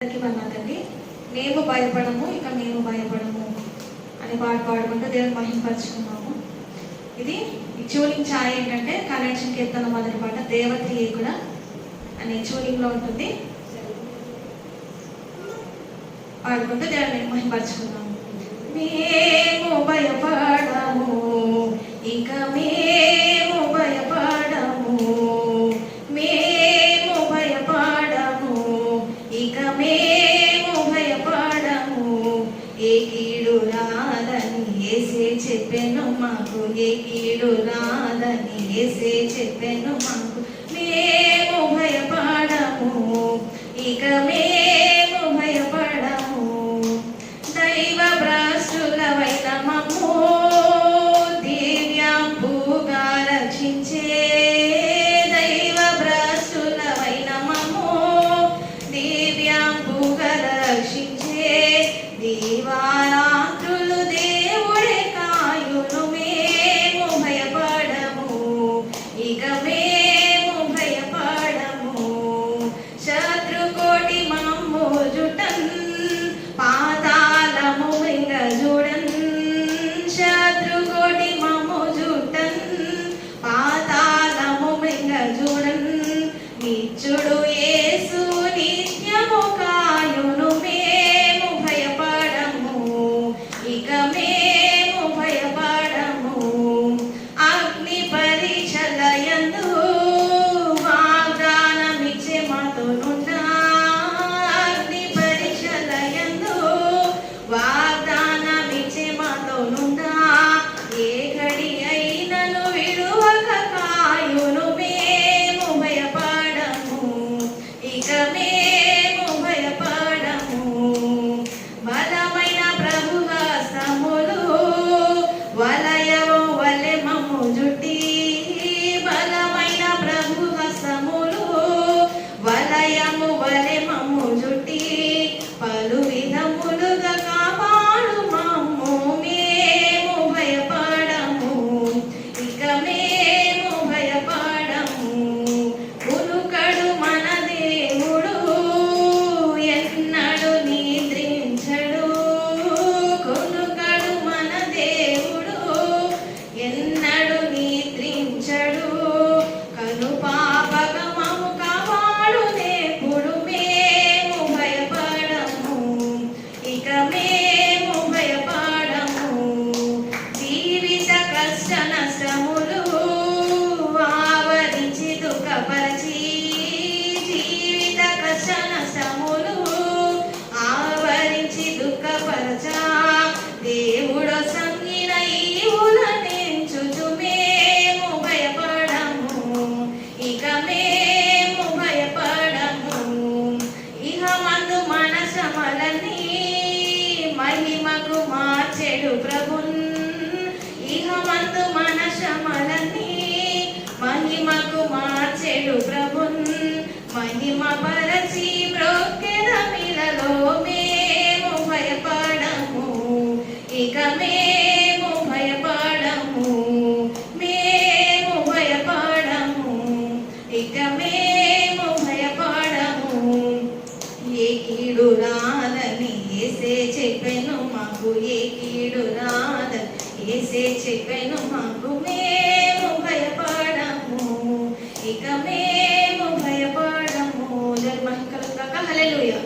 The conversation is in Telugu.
అందరికీ వందనాలండి మేము భయపడము ఇక మేము భయపడము అని పాట పాడుకుంటూ దేవుని మహింపరచుకున్నాము. ఇది చూలింగ్ ట్యూనింగ్ ఛాయ్ ఏంటంటే కనెక్షన్ కీర్తన మొదటి పాట దేవతి కూడా అనే ట్యూనింగ్లో ఉంటుంది. పాడుకుంటూ దేవుని మహింపరచుకున్నాము. మేము భయపడ మేము భయపడము. ఏ కీడు రాదని ఏసే చెప్పాను మాకు. ఏ కీడు రాదని ఏసే చెప్పాను మాకు. మేము భయపడము. ఇక మే ദർശിച്ചേ ദീവാനാം だな మార్చెడు ప్రభున్. ఇహమందు మన శమలని మహిమకు మార్చెడు ప్రభున్. మహిమ పరచి బ్రోకెదమిలలో మేము భయపడము. ఇక మే మాకు ఏ కీడు రాదు ఏసే చెప్పను మాకు మేము భయపడము. ఇక మేము భయపడము. జరి మహికలు కాక హల్లెలూయా.